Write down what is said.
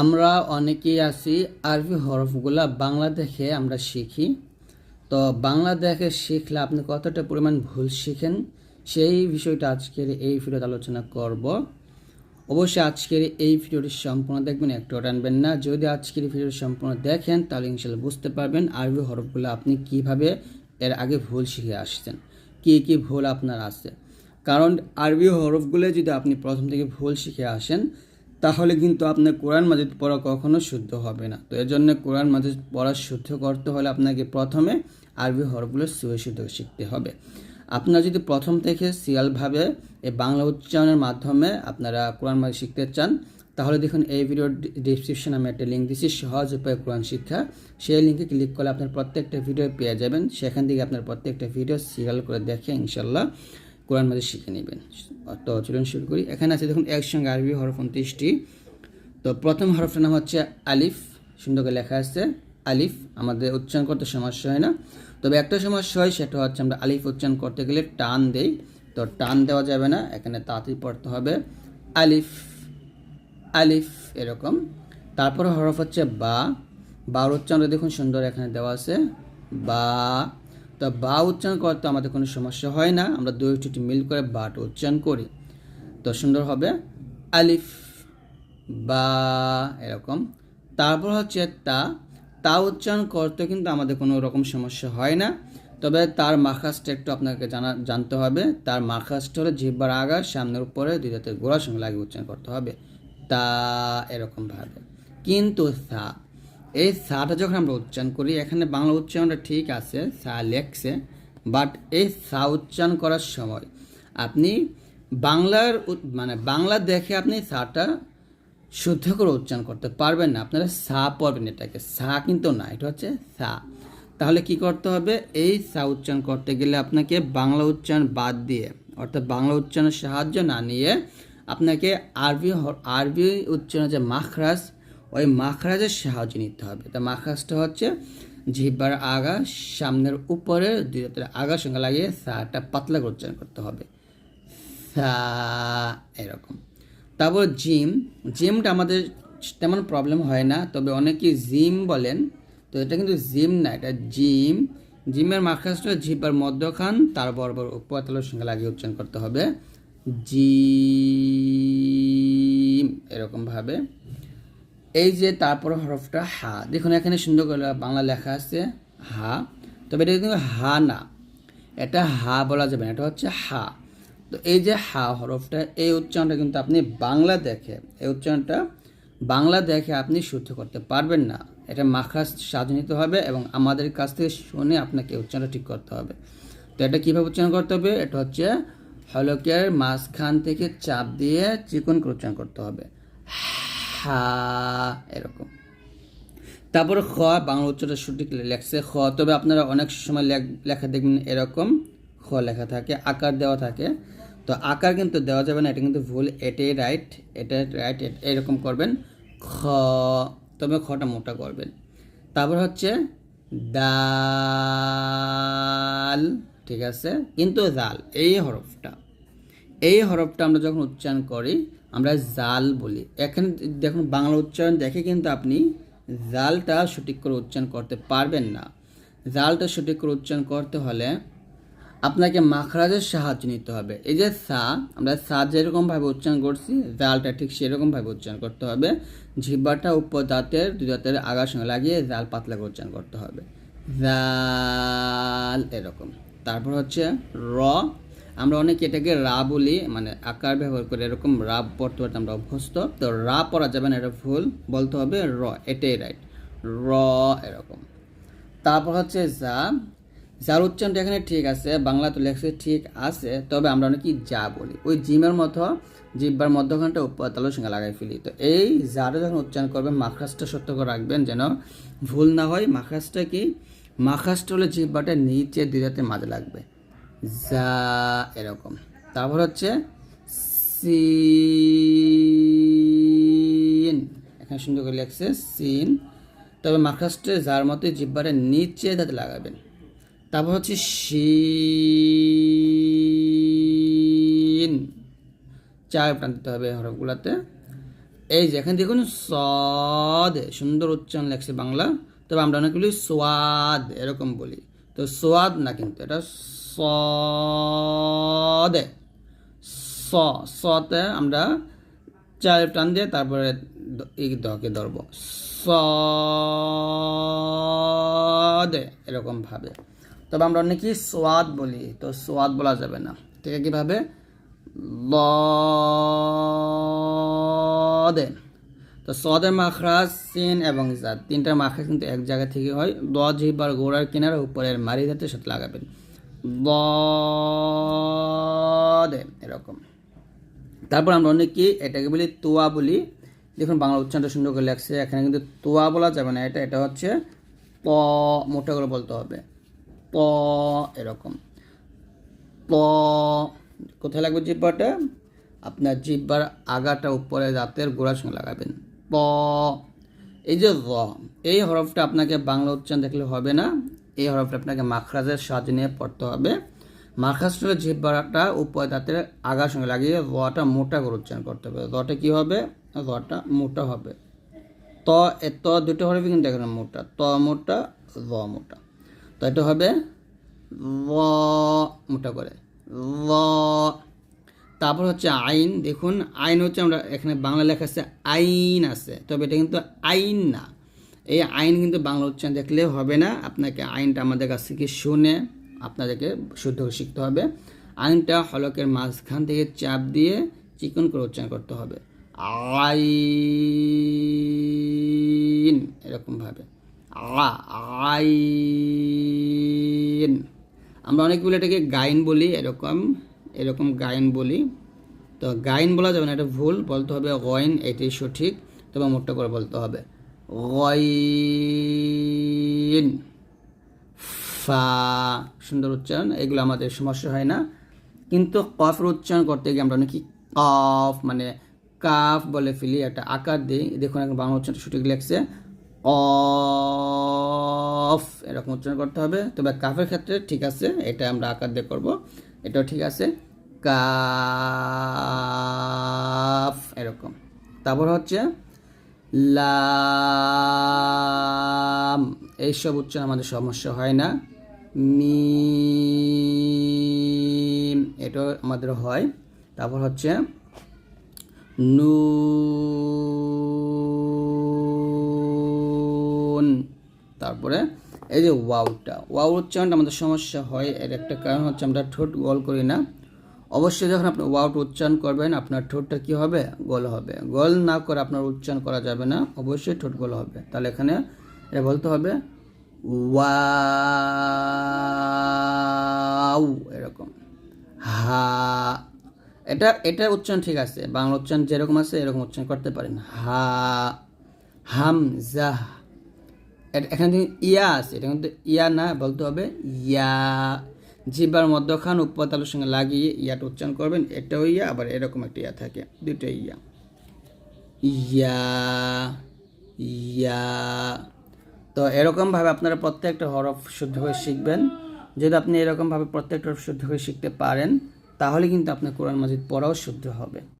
আমরা অনেকেই আছি আরবি হরফগুলা বাংলা দেখে আমরা শিখি। তো বাংলা দেখে শিখলে আপনি কতটা পরিমাণ ভুল শিখেন, সেই বিষয়টা আজকের এই ভিডিওতে আলোচনা করব। অবশ্যই আজকের এই ভিডিওটি সম্পূর্ণ দেখবেন একটু টানবেন না। যদি আজকের ভিডিওটি সম্পূর্ণ দেখেন, তাহলে ইনশাল্লাহ বুঝতে পারবেন আরবি হরফগুলো আপনি কীভাবে এর আগে ভুল শিখে আসছেন, কি কি ভুল আপনার আছে। কারণ আরবি হরফগুলো যদি আপনি প্রথম থেকে ভুল শিখে আসেন তাহলে কিন্তু আপনার কোরআন মাজিদ পড়া কখনো শুদ্ধ হবে না। তো এর জন্য কোরআন মাজিদ পড়া শুদ্ধ করতে হলে আপনাকে প্রথমে আরবি হরফগুলো সুয়ে শুদ্ধ শিখতে হবে। আপনারা যদি প্রথম থেকে সিরিয়ালভাবে এই বাংলা উচ্চারণের মাধ্যমে আপনারা কোরআন মাজিদ শিখতে চান, তাহলে দেখুন এই ভিডিওর ডিসক্রিপশন আমি একটা লিঙ্ক দিচ্ছি সহজ উপায় কোরআন শিক্ষা। সেই লিঙ্কে ক্লিক করলে আপনার প্রত্যেকটা ভিডিও পেয়ে যাবেন। সেখান থেকে আপনার প্রত্যেকটা ভিডিও সিরিয়াল করে দেখে ইনশাল্লাহ কোরআন মাঝে শিখে নেবেন। তো চলুন শুরু করি। এখানে আছে দেখুন, একসঙ্গে আরবি হরফ উনত্রিশটি। তো প্রথম হরফটার নাম হচ্ছে আলিফ। সুন্দর করে লেখা আছে, আলিফ। আমাদের উচ্চারণ করতে সমস্যা হয় না। তবে একটা সমস্যা হয়, সেটা হচ্ছে আমরা আলিফ উচ্চারণ করতে গেলে টান দেই। তো টান দেওয়া যাবে না, এখানে তাড়াতাড়ি পড়তে হবে। আলিফ আলিফ এরকম। তারপর হরফ হচ্ছে বা। বার উচ্চারণটা দেখুন সুন্দর এখানে দেওয়া আছে। বা। তো বা উচ্চারণ করতে আমাদের কোনো সমস্যা হয় না। আমরা দুই দুটি মিল করে বাটা উচ্চারণ করি। তো সুন্দর হবে। আলিফ, বা এরকম। তারপর হচ্ছে তা। তা উচ্চারণ করতে কিন্তু আমাদের কোনো রকম সমস্যা হয় না। তবে তার মাখাসটা একটু আপনাকে জানা, জানতে হবে। তার মাখাসটা হলো জিহ্বার আগা সামনের উপরে দুই দাঁতের গোড়ার সঙ্গে লাগিয়ে উচ্চারণ করতে হবে। তা এরকমভাবে কিন্তু সা এই সাটা যখন আমরা উচ্চারণ করি, এখানে বাংলা উচ্চারণটা ঠিক আছে, সা লেখছে বাট এই সা উচ্চারণ করার সময় আপনি বাংলার মানে বাংলা দেখে আপনি সাটা শুদ্ধ করে উচ্চারণ করতে পারবেন না। আপনারা সা পড়বেন এটাকে। সা কিন্তু না, এটা হচ্ছে সা। তাহলে কি করতে হবে? এই সা উচ্চারণ করতে গেলে আপনাকে বাংলা উচ্চারণ বাদ দিয়ে, অর্থাৎ বাংলা উচ্চারণের সাহায্য না নিয়ে আপনাকে আরবি আরবি উচ্চারণের যে মাখরাজ ওই মাখরাজের সাহায্য নিতে হবে। তা মাখরাজটা হচ্ছে জিহ্বার আগা, সামনের উপরে দুই হাতের আগার সঙ্গে লাগিয়ে সাটা পাতলা করে উচ্চারণ করতে হবে। সা এরকম। তারপর জিম। জিমটা আমাদের তেমন প্রবলেম হয় না, তবে অনেকেই জিম বলেন, তো এটা কিন্তু জিম না, এটা জিম। জিমের মাখাসটা জিপার মধ্যখান, তার বরাবর উপরতলের সঙ্গে লাগিয়ে উচ্চারণ করতে হবে। জিম এরকমভাবে এই যে তারপর হরফটা হা, দেখুন এখানে সুন্দর করে বাংলা লেখা আছে, হা, তবে এটা কিন্তু হা না, এটা হা বলা যাবে না, এটা হচ্ছে হা। তো এই যে হা হরফটা, এই উচ্চারণটা কিন্তু আপনি বাংলা দেখে, এই উচ্চারণটা বাংলা দেখে আপনি শুদ্ধ করতে পারবেন না। এটা মাখাস সাজ নিতে হবে এবং আমাদের কাছ থেকে শুনে আপনাকে উচ্চারণটা ঠিক করতে হবে। তো এটা কীভাবে উচ্চারণ করতে হবে? এটা হচ্ছে হলকের মাঝখান থেকে চাপ দিয়ে চিকন করে উচ্চারণ করতে হবে। হা। এরকম। তারপরে খ, বাংলা উচ্চারণ সঠিক লেখছে খ। তবে আপনারা অনেক সময় লেখ- দেখবেন এরকম। খ লেখা থাকে, আকার দেওয়া থাকে। তো আকার কিন্তু দেওয়া যাবে না, এটা কিন্তু ভুল। এটাই রাইট এটা রাইট এরকম করবেন। খ, তবে খটা মোটা করবেন। তারপর হচ্ছে দাল, ঠিক আছে? কিন্তু জাল এই হরফটা। এই হরফটা আমরা যখন উচ্চারণ করি আমরা জাল বলি। এখানে দেখুন, বাংলা উচ্চারণ দেখে কিন্তু আপনি জালটা সঠিক করে উচ্চারণ করতে পারবেন না। জালটা সঠিক করে উচ্চারণ করতে হলে আপনাকে মাখরাজের সাহায্য নিতে হবে। এই যে সা, আমরা সা যেরকমভাবে উচ্চারণ করছি, জালটা ঠিক সেরকমভাবে উচ্চারণ করতে হবে। জিহ্বাটা উপর দাঁতের, দুই দাঁতের আগার সঙ্গে লাগিয়ে জাল পাতলা করে উচ্চারণ করতে হবে। জাল এরকম। তারপর হচ্ছে র আমরা অনেকে এটাকে রা বলি মানে আকার ব্যবহার করে এরকম রা পড়তে পড়তে আমরা অভ্যস্ত। তো রা পড়া যাবে না, এটা ভুল। বলতে হবে র, এটাই রাইট র এরকম। তারপর হচ্ছে যা। যার উচ্চারণটা এখানে ঠিক আছে বাংলা তো লেখছে ঠিক আছে, তবে আমরা অনেকেই যা বলি। ওই জিমের মতো, জিব্বার মধ্যখানটা তালুর সঙ্গে লাগাই ফেলি। তো এই যাটা যখন উচ্চারণ করবেন, মাখাসটা সত্য করে রাখবেন যেন ভুল না হয়। মাখাসটা কি? মাখাসটা হলে জিব্বাটা নিচে দুইটাতে মাঝে লাগবে। যা, এরকম। তারপর হচ্ছে সিন। এখানে সুন্দর করে লেখছে সিন। তবে মাখাসটা যার মতোই জিব্বাটা নিচে যাতে লাগাবেন। তারপর হচ্ছে শিন চার প্রাণ দিতে হবে হরফগুলাতে। এই যে, এখানে দেখুন সদ। সুন্দর উচ্চারণ লেখছে বাংলা। তবে আমরা অনেকগুলি সোয়াদ এরকম বলি। তো সোয়াদ না কিন্তু, এটা সদে। স, সতে আমরা চার টান দিয়ে তারপরে এই দকে ধরবো। সদে, এরকম ভাবে। তবে আমরা অনেকেই সোয়াদ বলি, তো সোয়াদ বলা যাবে না। ঠিক আছে কীভাবে? লদে। তো সদের মাখরাজ, সিন এবং জাত। তিনটার মাখরাজ কিন্তু এক জায়গা থেকে হয়। দ জিহ্বার গোড়ার কিনারা, উপরের মারি দাঁতের সাথে লাগাবেন। এরকম। তারপর আমরা অনেকে এটাকে বলি তোয়া বলি। দেখুন, বাংলা উচ্চারণটা সুন্দর করে লেখছে। এখানে কিন্তু তোয়া বলা যাবে না। এটা এটা হচ্ছে প, মোটা করে বলতে হবে। প, এরকম। প, কোথায় লাগবে জিব্বাটা? আপনার জিব্বার আগাটা উপরে, দাঁতের গোড়ার সঙ্গে লাগাবেন। প, এই যে র, এই হরফটা আপনাকে বাংলা উচ্চারণ দেখলে হবে না। এই হরফটা আপনাকে মাখরাজের সাহায্য নিয়ে পড়তে হবে। মাখরাজটা জিব্বাটা উপরে দাঁতের আগার সঙ্গে লাগিয়ে রটা মোটা করে উচ্চারণ করতে হবে। রটা কি হবে? রটা মোটা হবে। ত, এ, ত দুটো হরফই কিন্তু এখানে মোটা। ত মোটা, র মোটা। তো এটা হবে র মোটা করে। র। তারপর হচ্ছে আইন। দেখুন, আইন হচ্ছে আমরা এখানে বাংলা লেখা আছে আইন আছে। তবে এটা কিন্তু আইন না। এই আইন কিন্তু বাংলা উচ্চারণ দেখলে হবে না। আপনাকে আইনটা আমাদের কাছ থেকে শুনে আপনাদেরকে শুদ্ধ শিখতে হবে। আইনটা হলকের মাঝখান থেকে চাপ দিয়ে চিকন করে উচ্চারণ করতে হবে। আইন, এরকমভাবে। আইন। আমরা অনেকগুলো এটাকে গাইন বলি, এরকম এরকম গাইন বলি। তো গাইন বলা যাবে না, এটা ভুল। বলতে হবে গয়ন এটাই সঠিক। তবে মোটা করে বলতে হবে। গয়ন ফা, সুন্দর উচ্চারণ, এগুলো আমাদের সমস্যা হয় না। কিন্তু কফের উচ্চারণ করতে গিয়ে আমরা নাকি কফ মানে কাফ বলে ফেলি, একটা আকার দিই। দেখুন, এখন বাংলা উচ্চারণ সঠিক লেখছে। অফ এরকম উচ্চারণ করতে হবে। তবে কাফের ক্ষেত্রে ঠিক আছে, এটা আমরা আকার দিয়ে করব। এটাও ঠিক আছে। কাফ, এরকম। তারপর হচ্ছে লাম। এইসব উচ্চারণ আমাদের সমস্যা হয় না। মিম। এটা আমাদের হয়। তারপর হচ্ছে নুন। তারপরে এই যে ওয়াউটা। ওয়াউ উচ্চারণটা আমাদের সমস্যা হয়। এর একটা কারণ হচ্ছে আমরা ঠোঁট গোল করি না। অবশ্যই যখন আপনি ওয়াউটা উচ্চারণ করবেন, আপনার ঠোঁটটা কি হবে? গোল হবে। গোল না করে আপনার উচ্চারণ করা যাবে না। অবশ্যই ঠোঁট গোল হবে। তাহলে এখানে এটা বলতে হবে ওয়াউ এরকম। হা। এটা এটা উচ্চারণ ঠিক আছে। বাংলা উচ্চারণ যেরকম আছে, এরকম উচ্চারণ করতে পারেন। হা। হাম এটা- এখানে ইয়া আছে, এটা কিন্তু ইয়া না, বলতে হবে ইয়া। জিব্বার মধ্যখান উপাতালের সঙ্গে লাগিয়ে ইয়াটা উচ্চারণ করবেন। এটাও ইয়া, আবার এরকম একটা ইয়া থাকে। দুটো ইয়া। ইয়া ইয়া। তো এরকমভাবে আপনারা প্রত্যেকটা হরফ শুদ্ধ হয়ে শিখবেন। যদি আপনি এরকমভাবে প্রত্যেকটা হরফ শুদ্ধ হয়ে শিখতে পারেন, তাহলে কিন্তু আপনার কোরআন মাজিদ পড়াও শুদ্ধ হবে।